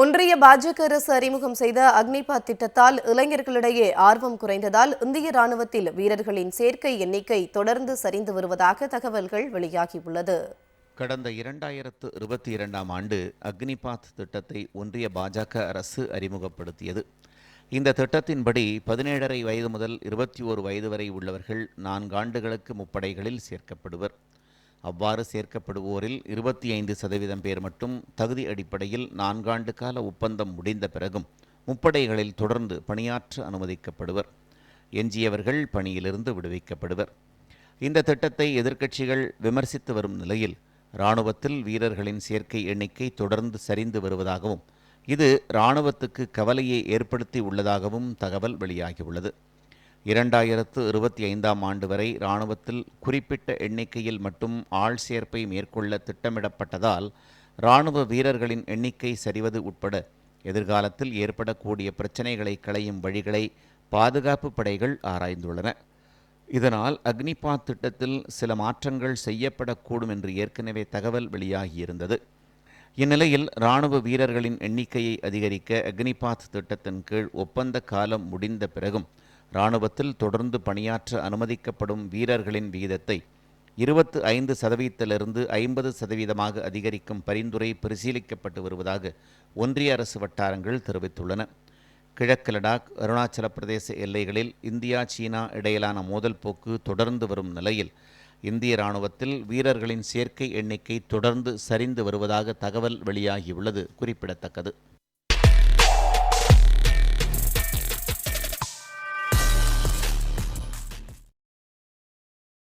ஒன்றிய பாஜக அரசு அறிமுகம் செய்த அக்னிபாத் திட்டத்தால் இளைஞர்களிடையே ஆர்வம் குறைந்ததால் இந்திய ராணுவத்தில் வீரர்களின் சேர்க்கை எண்ணிக்கை தொடர்ந்து சரிந்து வருவதாக தகவல்கள் வெளியாகியுள்ளது. கடந்த இரண்டாயிரத்து இருபத்தி இரண்டாம் ஆண்டு அக்னிபாத் திட்டத்தை ஒன்றிய பாஜக அரசு அறிமுகப்படுத்தியது. இந்த திட்டத்தின்படி பதினேழரை வயது முதல் இருபத்தி ஓரு வயது வரை உள்ளவர்கள் நான்காண்டுகளுக்கு முப்படைகளில் சேர்க்கப்படுவர். அவ்வாறு சேர்க்கப்படுவோரில் இருபத்தி ஐந்து சதவீதம் பேர் மட்டும் தகுதி அடிப்படையில் நான்காண்டு கால ஒப்பந்தம் முடிந்த பிறகும் முப்படைகளில் தொடர்ந்து பணியாற்ற அனுமதிக்கப்படுவர். எஞ்சியவர்கள் பணியிலிருந்து விடுவிக்கப்படுவர். இந்த திட்டத்தை எதிர்க்கட்சிகள் விமர்சித்து வரும் நிலையில் இராணுவத்தில் வீரர்களின் சேர்க்கை எண்ணிக்கை தொடர்ந்து சரிந்து வருவதாகவும் இது இராணுவத்துக்கு கவலையை ஏற்படுத்தி உள்ளதாகவும் தகவல் வெளியாகியுள்ளது. இரண்டாயிரத்து இருபத்தி ஐந்தாம் ஆண்டு வரை இராணுவத்தில் குறிப்பிட்ட எண்ணிக்கையில் மட்டும் ஆள் சேர்ப்பை மேற்கொள்ள திட்டமிடப்பட்டதால் இராணுவ வீரர்களின் எண்ணிக்கை சரிவது உட்பட எதிர்காலத்தில் ஏற்படக்கூடிய பிரச்சினைகளை களையும் வழிகளை பாதுகாப்பு படைகள் ஆராய்ந்துள்ளன. இதனால் அக்னிபாத் திட்டத்தில் சில மாற்றங்கள் செய்யப்படக்கூடும் என்று ஏற்கனவே தகவல் வெளியாகியிருந்தது. இந்நிலையில் இராணுவ வீரர்களின் எண்ணிக்கையை அதிகரிக்க அக்னிபாத் திட்டத்தின் கீழ் ஒப்பந்த காலம் முடிந்த பிறகும் இராணுவத்தில் தொடர்ந்து பணியாற்ற அனுமதிக்கப்படும் வீரர்களின் விகிதத்தை இருபத்து ஐந்து சதவீதத்திலிருந்து ஐம்பது சதவீதமாக அதிகரிக்கும் பரிந்துரை பரிசீலிக்கப்பட்டு வருவதாக ஒன்றிய அரசு வட்டாரங்கள் தெரிவித்துள்ளன. கிழக்கு லடாக் அருணாச்சல பிரதேச எல்லைகளில் இந்தியா சீனா இடையிலான மோதல் போக்கு தொடர்ந்து வரும் நிலையில் இந்திய இராணுவத்தில் வீரர்களின் சேர்க்கை எண்ணிக்கை தொடர்ந்து சரிந்து வருவதாக தகவல் வெளியாகியுள்ளது குறிப்பிடத்தக்கது.